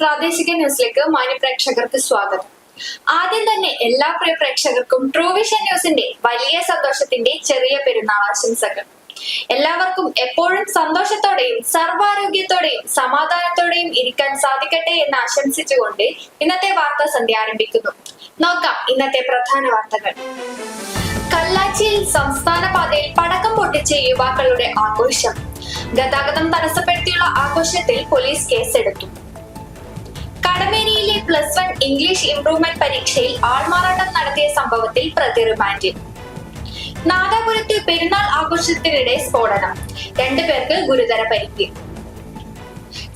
പ്രാദേശിക ന്യൂസിലേക്ക് മാന്യ പ്രേക്ഷകർക്ക് സ്വാഗതം. ആദ്യം തന്നെ എല്ലാ പ്രിയ പ്രേക്ഷകർക്കും ട്രൂവിഷൻ ന്യൂസിന്റെ വലിയ സന്തോഷത്തിന്റെ ചെറിയ പെരുന്നാൾ ആശംസകൾ. എല്ലാവർക്കും എപ്പോഴും സന്തോഷത്തോടെയും സർവാരോഗ്യത്തോടെയും സമാധാനത്തോടെയും ഇരിക്കാൻ സാധിക്കട്ടെ എന്ന് ആശംസിച്ചുകൊണ്ട് ഇന്നത്തെ വാർത്താ സന്ധ്യ ആരംഭിക്കുന്നു നോക്കാം ഇന്നത്തെ പ്രധാന വാർത്തകൾ. കല്ലാച്ചിയിൽ സംസ്ഥാന പാതയിൽ പടക്കം പൊട്ടിച്ച് യുവാക്കളുടെ ആഘോഷം. ഗതാഗതം തടസ്സപ്പെടുത്തിയുള്ള ആഘോഷത്തിൽ പോലീസ് കേസെടുത്തു. കടമേരിയിലെ പ്ലസ് വൺ ഇംഗ്ലീഷ് ഇംപ്രൂവ്മെന്റ് പരീക്ഷയിൽ ആൾമാറാട്ടം നടത്തിയ സംഭവത്തിൽ പ്രതി റിമാൻഡിൽ നാദാപുരത്ത് പെരുന്നാൾ ആഘോഷത്തിനിടെ സ്ഫോടനം. രണ്ടുപേർക്ക് ഗുരുതര പരിക്ക്.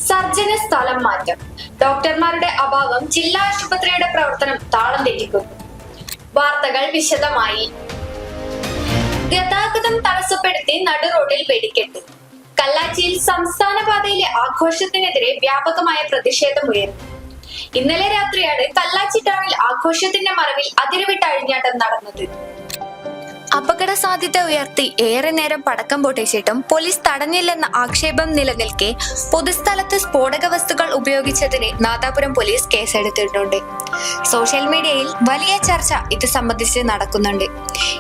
സർജന് സ്ഥലം മാറ്റം. ഡോക്ടർമാരുടെ അഭാവം ജില്ലാ ആശുപത്രിയുടെ പ്രവർത്തനം താളം തെറ്റിക്കുന്നു വാർത്തകൾ വിശദമായി. ഗതാഗതം തടസ്സപ്പെടുത്തി നടു റോഡിൽ വെടിക്കെട്ട്. കല്ലാച്ചിയിൽ സംസ്ഥാന പാതയിലെ ആഘോഷത്തിനെതിരെ വ്യാപകമായ പ്രതിഷേധം ഉയർന്നു ഇന്നലെ രാത്രിയാണ് കല്ലാച്ചി ടൗണിൽ ആഘോഷത്തിന്റെ മറവിൽ അതിരുവിട്ട അഴിഞ്ഞാട്ടം നടന്നത്. അപകട സാധ്യത ഉയർത്തി ഏറെ നേരം പടക്കം പൊട്ടിച്ചിട്ടും പോലീസ് തടഞ്ഞില്ലെന്ന ആക്ഷേപം നിലനിൽക്കെ പൊതുസ്ഥലത്ത് സ്ഫോടക വസ്തുക്കൾ ഉപയോഗിച്ചതിന് നാദാപുരം പോലീസ് കേസെടുത്തിട്ടുണ്ട്. സോഷ്യൽ മീഡിയയിൽ വലിയ ചർച്ച ഇത് സംബന്ധിച്ച് നടക്കുന്നുണ്ട്.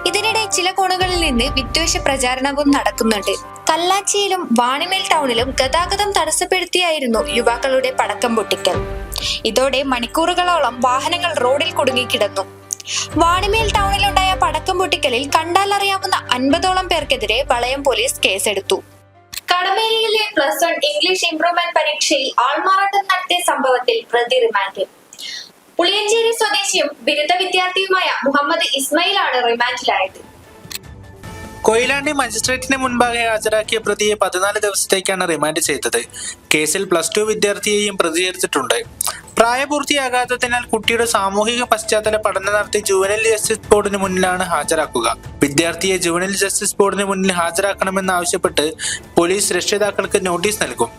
ഇതിനിടെ ചില കോണുകളിൽ നിന്ന് വിദ്വേഷ പ്രചാരണവും നടക്കുന്നുണ്ട്. കല്ലാച്ചിയിലും വാണിമേൽ ടൗണിലും ഗതാഗതം തടസ്സപ്പെടുത്തിയായിരുന്നു യുവാക്കളുടെ പടക്കം പൊട്ടിക്കൽ. ഇതോടെ മണിക്കൂറുകളോളം വാഹനങ്ങൾ റോഡിൽ കുടുങ്ങിക്കിടന്നു വാണിമേൽ ടൗണിലുണ്ടായ പടക്കം പൊട്ടിക്കലിൽ കണ്ടാലറിയാവുന്ന അൻപതോളം പേർക്കെതിരെ വളയം പോലീസ് കേസെടുത്തു. കടമേരിയിലെ പ്ലസ് വൺ ഇംഗ്ലീഷ് ഇംപ്രൂവ്മെന്റ് പരീക്ഷയിൽ ആൾമാറാട്ടം നടത്തിയ സംഭവത്തിൽ പ്രതി റിമാൻഡിൽ പുളിയഞ്ചേരി സ്വദേശിയും ബിരുദ വിദ്യാർത്ഥിയുമായ മുഹമ്മദ് ഇസ്മയിലാണ് റിമാൻഡിലായത്. കൊയിലാണ്ടി മജിസ്ട്രേറ്റിന് മുൻപാകെ ഹാജരാക്കിയ പ്രതിയെ പതിനാല് ദിവസത്തേക്കാണ് റിമാൻഡ് ചെയ്തത്. കേസിൽ പ്ലസ് ടു വിദ്യാർത്ഥിയെയും പ്രതി ചേർത്തിട്ടുണ്ട് പ്രായപൂർത്തിയാകാത്തതിനാൽ കുട്ടിയുടെ സാമൂഹിക പശ്ചാത്തല പഠനം നടത്തി ജുവനൽ ജസ്റ്റിസ് ബോർഡിന് മുന്നിലാണ് ഹാജരാക്കുക. വിദ്യാർത്ഥിയെ ജുവനൽ ജസ്റ്റിസ് ബോർഡിന് മുന്നിൽ ഹാജരാക്കണമെന്ന് ആവശ്യപ്പെട്ട് പോലീസ് രക്ഷിതാക്കൾക്ക് നോട്ടീസ് നൽകും.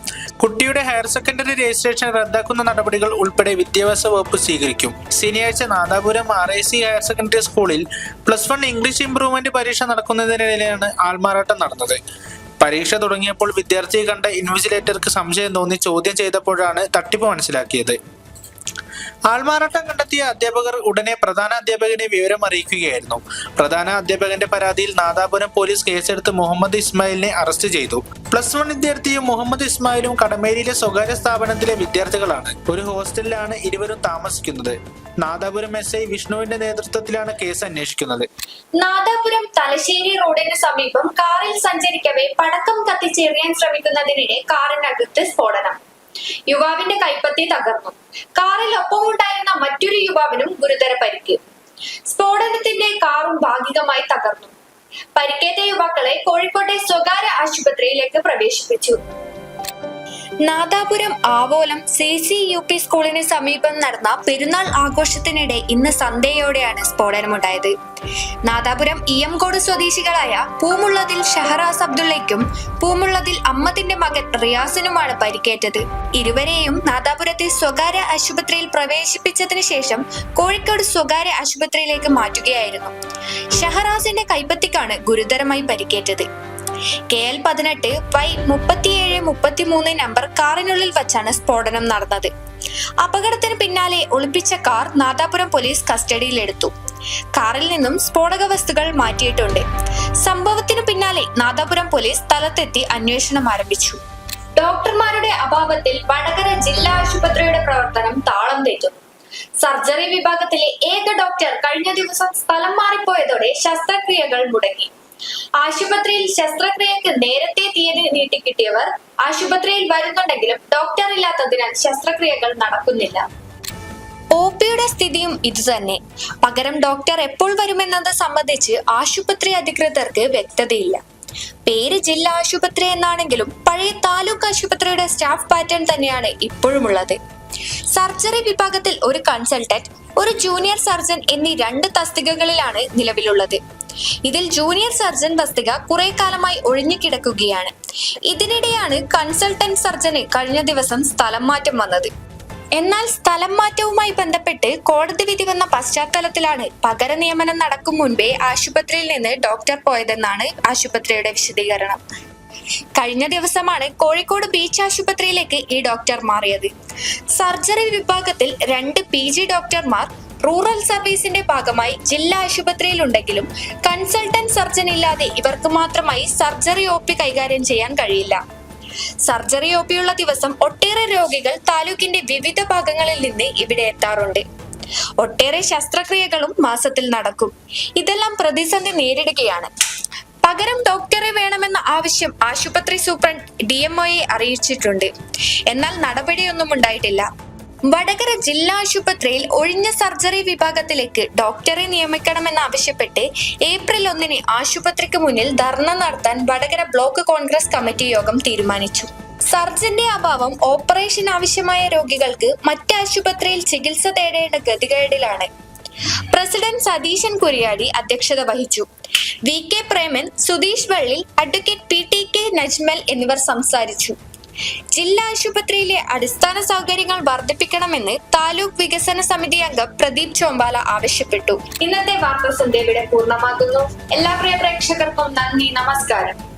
കുട്ടിയുടെ ഹയർ സെക്കൻഡറി രജിസ്ട്രേഷൻ റദ്ദാക്കുന്ന നടപടികൾ ഉൾപ്പെടെ വിദ്യാഭ്യാസ വകുപ്പ് സ്വീകരിക്കും. ശനിയാഴ്ച Nadapuram R I C higher secondary സ്കൂളിൽ പ്ലസ് വൺ ഇംഗ്ലീഷ് ഇംപ്രൂവ്മെന്റ് പരീക്ഷ നടക്കുന്നതിനിടയിലാണ് ആൾമാറാട്ടം നടന്നത്. പരീക്ഷ തുടങ്ങിയപ്പോൾ വിദ്യാർത്ഥിയെ കണ്ട ഇൻവിജിലേറ്റർക്ക് സംശയം തോന്നി ചോദ്യം ചെയ്തപ്പോഴാണ് തട്ടിപ്പ് മനസ്സിലാക്കിയത്. ആൾമാറാട്ടം കണ്ടെത്തിയ അധ്യാപകർ ഉടനെ പ്രധാന അധ്യാപകനെ വിവരം അറിയിക്കുകയായിരുന്നു. പ്രധാന അധ്യാപകന്റെ പരാതിയിൽ നാദാപുരം പോലീസ് കേസെടുത്ത് മുഹമ്മദ് ഇസ്മായിലിനെ അറസ്റ്റ് ചെയ്തു. പ്ലസ് വൺ വിദ്യാർത്ഥിയും മുഹമ്മദ് ഇസ്മായിലും കടമേരിയിലെ സ്വകാര്യ സ്ഥാപനത്തിലെ വിദ്യാർത്ഥികളാണ്. ഒരു ഹോസ്റ്റലിലാണ് ഇരുവരും താമസിക്കുന്നത്. നാദാപുരം എസ് ഐ വിഷ്ണുവിന്റെ നേതൃത്വത്തിലാണ് കേസ് അന്വേഷിക്കുന്നത്. നാദാപുരം തലശ്ശേരി റോഡിന് സമീപം കാറിൽ സഞ്ചരിക്കവേ പടക്കം കത്തിച്ചെറിയാൻ ശ്രമിക്കുന്നതിനിടെ കാറിനകത്ത് സ്ഫോടനം. യുവാവിന്റെ കൈപ്പത്തി തകർന്നു. കാറിൽ ഒപ്പമുണ്ടായിരുന്ന മറ്റൊരു യുവാവിനും ഗുരുതര പരിക്ക്. സ്ഫോടനത്തിന്റെ കാറും ഭാഗികമായി തകർന്നു. പരിക്കേറ്റ യുവാക്കളെ കോഴിക്കോട്ടെ സ്വകാര്യ ആശുപത്രിയിലേക്ക് പ്രവേശിപ്പിച്ചു. Nadapuram Avolam C C U P സ്കൂളിന് സമീപം നടന്ന പെരുന്നാൾ ആഘോഷത്തിനിടെ ഇന്ന് സന്ധ്യയോടെയാണ് സ്ഫോടനമുണ്ടായത്. നാദാപുരം ഇയംകോട് സ്വദേശികളായ പൂമുള്ളതിൽ ഷഹറാസ് അബ്ദുള്ളയ്ക്കും പൂമുള്ളതിൽ അമ്മത്തിന്റെ മകൻ റിയാസിനുമാണ് പരിക്കേറ്റത്. ഇരുവരെയും നാദാപുരത്തെ സ്വകാര്യ ആശുപത്രിയിൽ പ്രവേശിപ്പിച്ചതിനു ശേഷം കോഴിക്കോട് സ്വകാര്യ ആശുപത്രിയിലേക്ക് മാറ്റുകയായിരുന്നു. ഷഹറാസിന്റെ കൈപ്പത്തിക്കാണ് ഗുരുതരമായി പരിക്കേറ്റത്. കെ എൽ പതിനെട്ട് വൈ മുപ്പത്തിയേഴ് മുപ്പത്തിമൂന്ന് നമ്പർ കാറിനുള്ളിൽ വച്ചാണ് സ്ഫോടനം നടന്നത്. അപകടത്തിന് പിന്നാലെ ഒളിപ്പിച്ച കാർ നാദാപുരം പോലീസ് കസ്റ്റഡിയിലെടുത്തു. കാറിൽ നിന്നും സ്ഫോടക വസ്തുക്കൾ മാറ്റിയിട്ടുണ്ട്. സംഭവത്തിന് പിന്നാലെ നാദാപുരം പോലീസ് സ്ഥലത്തെത്തി അന്വേഷണം ആരംഭിച്ചു. ഡോക്ടർമാരുടെ അഭാവത്തിൽ വടകര ജില്ലാ ആശുപത്രിയുടെ പ്രവർത്തനം താളം തെറ്റുന്നു സർജറി വിഭാഗത്തിലെ ഏക ഡോക്ടർ കഴിഞ്ഞ ദിവസം സ്ഥലം മാറിപ്പോയതോടെ ശസ്ത്രക്രിയകൾ മുടങ്ങി. ആശുപത്രിയിൽ ശസ്ത്രക്രിയക്ക് നേരത്തെ തീയതി നീട്ടിക്കിട്ടിയവർ ആശുപത്രിയിൽ വരുന്നുണ്ടെങ്കിലും ഡോക്ടർ ഇല്ലാത്തതിനാൽ ശസ്ത്രക്രിയകൾ നടക്കുന്നില്ല. ഒ പിയുടെ സ്ഥിതിയും ഇതുതന്നെ പകരം ഡോക്ടർ എപ്പോൾ വരുമെന്നത് സംബന്ധിച്ച് ആശുപത്രി അധികൃതർക്ക് വ്യക്തതയില്ല. പേര് ജില്ലാ ആശുപത്രി എന്നാണെങ്കിലും പഴയ താലൂക്ക് ആശുപത്രിയുടെ സ്റ്റാഫ് പാറ്റേൺ തന്നെയാണ് ഇപ്പോഴുമുള്ളത്. സർജറി വിഭാഗത്തിൽ ഒരു കൺസൾട്ടന്റ് ഒരു ജൂനിയർ സർജൻ എന്നീ രണ്ട് തസ്തികകളിലാണ് നിലവിലുള്ളത്. ഇതിൽ ജൂനിയർ സർജൻ വസ്തിക കുറെ കാലമായി ഒഴിഞ്ഞുകിടക്കുകയാണ് ഇതിനിടെയാണ് കൺസൾട്ടന്റ് സർജന് കഴിഞ്ഞ ദിവസം സ്ഥലം മാറ്റം വന്നത്. എന്നാൽ സ്ഥലം മാറ്റവുമായി ബന്ധപ്പെട്ട് കോടതി വിധി വന്ന പശ്ചാത്തലത്തിലാണ് പകര നിയമനം നടക്കും മുൻപേ ആശുപത്രിയിൽ നിന്ന് ഡോക്ടർ പോയതെന്നാണ് ആശുപത്രിയുടെ വിശദീകരണം. കഴിഞ്ഞ ദിവസമാണ് കോഴിക്കോട് ബീച്ച് ആശുപത്രിയിലേക്ക് ഈ ഡോക്ടർ മാറിയത്. സർജറി വിഭാഗത്തിൽ രണ്ട് പി ഡോക്ടർമാർ റൂറൽ സർവീസിന്റെ ഭാഗമായി ജില്ലാ ആശുപത്രിയിലുണ്ടെങ്കിലും കൺസൾട്ടന്റ് സർജൻ ഇല്ലാതെ ഇവർക്ക് മാത്രമായി സർജറി ഒ പി കൈകാര്യം ചെയ്യാൻ കഴിയില്ല. സർജറി ഒ പിയുള്ള ദിവസം ഒട്ടേറെ രോഗികൾ താലൂക്കിന്റെ വിവിധ ഭാഗങ്ങളിൽ നിന്ന് ഇവിടെ എത്താറുണ്ട്. ഒട്ടേറെ ശസ്ത്രക്രിയകളും മാസത്തിൽ നടക്കും. ഇതെല്ലാം പ്രതിസന്ധി നേരിടുകയാണ്. പകരം ഡോക്ടറെ വേണമെന്ന ആവശ്യം ആശുപത്രി സൂപ്രണ്ട് ഡി അറിയിച്ചിട്ടുണ്ട്. എന്നാൽ നടപടിയൊന്നും ഉണ്ടായിട്ടില്ല. വടകര ജില്ലാ ആശുപത്രിയിൽ ഒഴിഞ്ഞ സർജറി വിഭാഗത്തിലേക്ക് ഡോക്ടറെ നിയമിക്കണമെന്നാവശ്യപ്പെട്ട് ഏപ്രിൽ ഒന്നിന് ആശുപത്രിക്ക് മുന്നിൽ ധർണ നടത്താൻ വടകര ബ്ലോക്ക് കോൺഗ്രസ് കമ്മിറ്റി യോഗം തീരുമാനിച്ചു. സർജന്റെ അഭാവം ഓപ്പറേഷൻ ആവശ്യമായ രോഗികൾക്ക് മറ്റ് ആശുപത്രിയിൽ ചികിത്സ തേടേണ്ട ഗതികേടിലാണ്. പ്രസിഡന്റ് സതീശൻ കുരിയാടി അധ്യക്ഷത വഹിച്ചു. V K Preman Sudheesh Valli advocate P T K Najmal എന്നിവർ സംസാരിച്ചു. ജില്ലാ ആശുപത്രിയിലെ അടിസ്ഥാന സൗകര്യങ്ങൾ വർദ്ധിപ്പിക്കണമെന്ന് താലൂക്ക് വികസന സമിതി അംഗം പ്രദീപ് ചോമ്പാല ആവശ്യപ്പെട്ടു. ഇന്നത്തെ വാർത്താ സന്ധ്യ ഇവിടെ പൂർണമാകുന്നു. എല്ലാ പ്രിയ പ്രേക്ഷകർക്കും നന്ദി നമസ്കാരം.